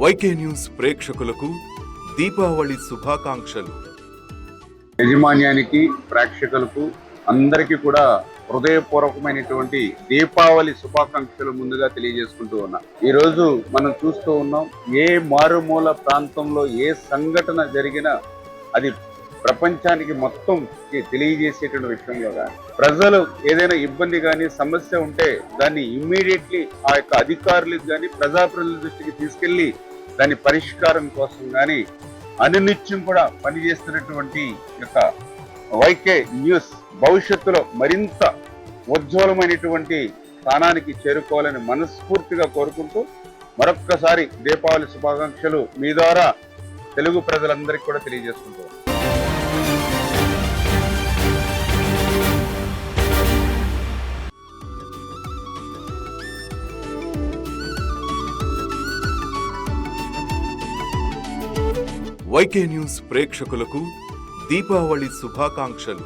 YK news ప్రేక్షకులకు దీపావళి శుభాకాంక్షలు. యజమాన్యానికి ప్రేక్షకులకు అందరికీ కూడా హృదయపూర్వకమైనటువంటి దీపావళి శుభాకాంక్షలు ముందుగా తెలియజేసుకుంటూ ఉన్నా. ఈరోజు మనం చూస్తూ ఉన్నాం ఏ మారుమూల ప్రాంతంలో ఏ సంఘటన జరిగినా అది ప్రపంచానికి మొత్తం తెలియజేసేటువంటి విషయంలో కానీ ప్రజలు ఏదైనా ఇబ్బంది కానీ సమస్య ఉంటే దాన్ని ఇమ్మీడియట్లీ ఆ యొక్క అధికారులకు కానీ ప్రజాప్రతినిధుల దృష్టికి తీసుకెళ్ళి దాని పరిష్కారం కోసం కానీ అనునిత్యం కూడా పనిచేస్తున్నటువంటి యొక్క వైకే న్యూస్ భవిష్యత్తులో మరింత ఉజ్వలమైనటువంటి స్థానానికి చేరుకోవాలని మనస్ఫూర్తిగా కోరుకుంటూ మరొక్కసారి దీపావళి శుభాకాంక్షలు మీ ద్వారా తెలుగు ప్రజలందరికీ కూడా తెలియజేసుకుంటూ వైకే న్యూస్ ప్రేక్షకులకు దీపావళి శుభాకాంక్షలు.